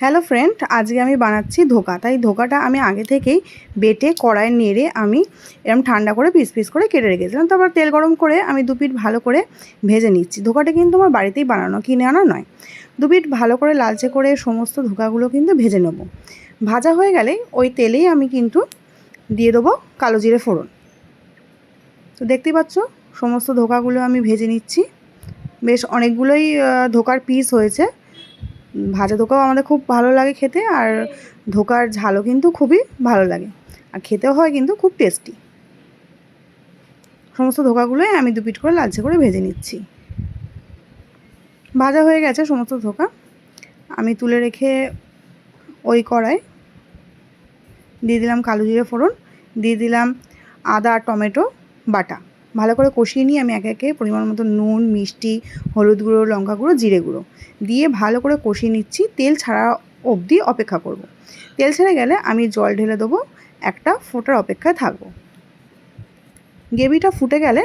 Hello friend আজকে আমি বানাচ্ছি ধোকা। তাই ধোকাটা আমি আগে থেকেই বেটে, কড়াই নেড়ে আমি এরম ঠান্ডা করে পিস পিস করে কেটে রেখেছিলাম। তারপর তেল গরম করে আমি দু পিঠ ভালো করে ভেজে নিচ্ছি। ধোকাটা কিন্তু আমার বাড়িতেই বানানো, কিনে আনা নয়। দু পিঠ ভালো করে লালচে করে সমস্ত ধোকাগুলো কিন্তু ভেজে নেব। ভাজা হয়ে গেলে ওই তেলেই আমি কিন্তু দিয়ে দেবো কালো জিরে ফোড়ন। তো দেখতেই পাচ্ছ, সমস্ত ধোকাগুলো আমি ভেজে নিচ্ছি। বেশ অনেকগুলোই ধোকার পিস হয়েছে। ভাজা ধোকাও আমাদের খুব ভালো লাগে খেতে আর ধোকার ঝালও কিন্তু খুবই ভালো লাগে। আর খেতেও হয় কিন্তু খুব টেস্টি সমস্ত ধোকাগুলোই আমি দু পিঠ করে লালচে করে ভেজে নিচ্ছি। ভাজা হয়ে গেছে সমস্ত ধোকা। আমি তুলে রেখে ওই কড়াই দিয়ে দিলাম কালো জিরে ফোড়ন, দিয়ে দিলাম আদা, টমেটো, বাটা। ভালো করে কষিয়ে নিয়ে আমি একে একে পরিমাণ মতো নুন, মিষ্টি, হলুদ গুঁড়ো, লঙ্কা গুঁড়ো, জিরে গুঁড়ো দিয়ে ভালো করে কষিয়ে নিচ্ছি। তেল ছাড়া অবধি অপেক্ষা করব। তেল ছেড়ে গেলে আমি জল ঢেলে দেবো, একটা ফোটার অপেক্ষায় থাকব। গ্রেভিটা ফুটে গেলে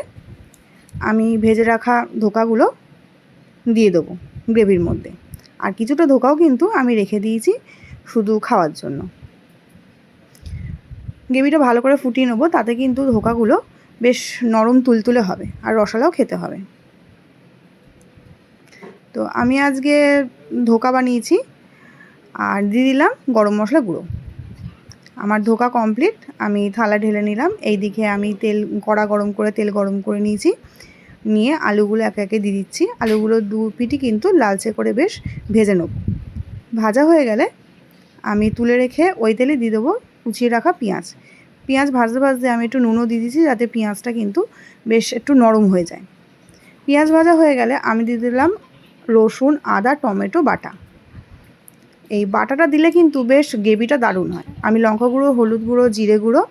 আমি ভেজে রাখা ধোকাগুলো দিয়ে দেবো গ্রেভির মধ্যে। আর কিছুটা ধোকাও কিন্তু আমি রেখে দিয়েছি শুধু খাওয়ার জন্য। গ্রেভিটা ভালো করে ফুটিয়ে নেব, তাতে কিন্তু ধোকাগুলো বেশ নরম তুলতুলে হবে আর রসালাও খেতে হবে। তো আমি আজকে ধোকা বানিয়েছি আর দিয়ে দিলাম গরম মশলা গুঁড়ো। আমার ধোকা কমপ্লিট, আমি থালা ঢেলে নিলাম এই দিকে আমি তেল, কড়া গরম করে তেল গরম করে নিয়েছি। নিয়ে আলুগুলো একে একে দিয়ে দিচ্ছি। আলুগুলো দু পিটি কিন্তু লালচে করে বেশ ভেজে নেব। ভাজা হয়ে গেলে আমি তুলে রেখে ওই তেলে দিয়ে দেবো কুচিয়ে রাখা পেঁয়াজ। পেঁয়াজ ভাজতে ভাজতে আমি একটু নুনও দিয়ে দিচ্ছি যাতে পেঁয়াজটা কিন্তু বেশ একটু নরম হয়ে যায়। পেঁয়াজ ভাজা হয়ে গেলে আমি দিয়ে দিলাম রসুন, আদা, টমেটো, বাটা। এই বাটাটা দিলে কিন্তু বেশ গ্রেভিটা দারুণ হয়। আমি লঙ্কা গুঁড়ো, হলুদ গুঁড়ো, জিরে গুঁড়ো,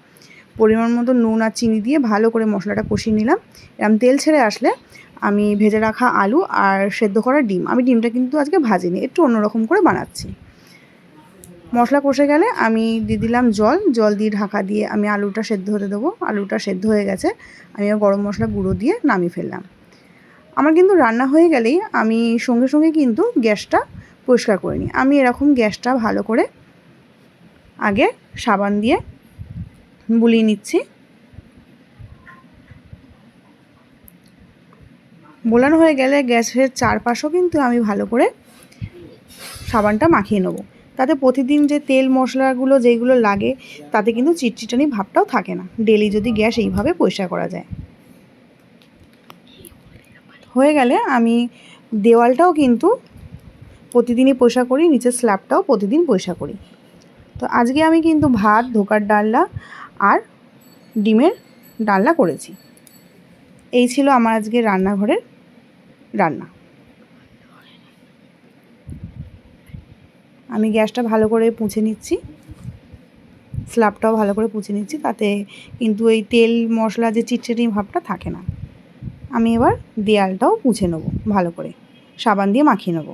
পরিমাণ মতো নুন আর চিনি দিয়ে ভালো করে মশলাটা কষিয়ে নিলাম। এরম তেল ছেড়ে আসলে আমি ভেজে রাখা আলু আর সেদ্ধ করা ডিম। আমি ডিমটা কিন্তু আজকে ভাজিনি, একটু অন্যরকম করে বানাচ্ছি। মশলা কষে গেলে আমি দিয়ে দিলাম জল। জল দিয়ে ঢাকা দিয়ে আমি আলুটা সেদ্ধ হতে দেবো। আলুটা সেদ্ধ হয়ে গেছে। আমি গরম মশলা গুঁড়ো দিয়ে নামিয়ে ফেললাম। আমার কিন্তু রান্না হয়ে গেলেই আমি সঙ্গে সঙ্গে কিন্তু গ্যাসটা পরিষ্কার করে নিই। আমি এরকম গ্যাসটা ভালো করে আগে সাবান দিয়ে বুলিয়ে নিচ্ছি। বোলানো হয়ে গেলে গ্যাসের চারপাশও কিন্তু আমি ভালো করে সাবানটা মাখিয়ে নেব। তাতে প্রতিদিন যে তেল মশলাগুলো যেইগুলো লাগে, তাতে কিন্তু চিটচিটানি ভাবটাও থাকে না। ডেলি যদি গ্যাস এইভাবে পরিষ্কার করা যায়। হয়ে গেলে আমি দেওয়ালটাও কিন্তু প্রতিদিনই পয়সা করি, নিচের স্ল্যাবটাও প্রতিদিন পয়সা করি। তো আজকে আমি কিন্তু ভাত, ধোকার ডালনা আর ডিমের ডালনা করেছি। এই ছিল আমার আজকে রান্নাঘরের রান্না। আমি গ্যাসটা ভালো করে পুছে নিচ্ছি। স্ল্যাবটাও ভালো করে পুছে নিচ্ছি তাতে কিন্তু এই তেল মশলা যে চিটচিটি ভাবটা থাকে না। আমি এবার দেয়ালটাও পুছে নেব ভালো করে সাবান দিয়ে মাখিয়ে নেব।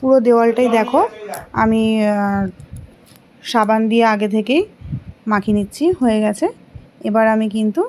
পুরো দেওয়ালটাই দেখো আমি সাবান দিয়ে আগে থেকেই মাখিয়ে নিচ্ছি হয়ে গেছে। এবার আমি কিন্তু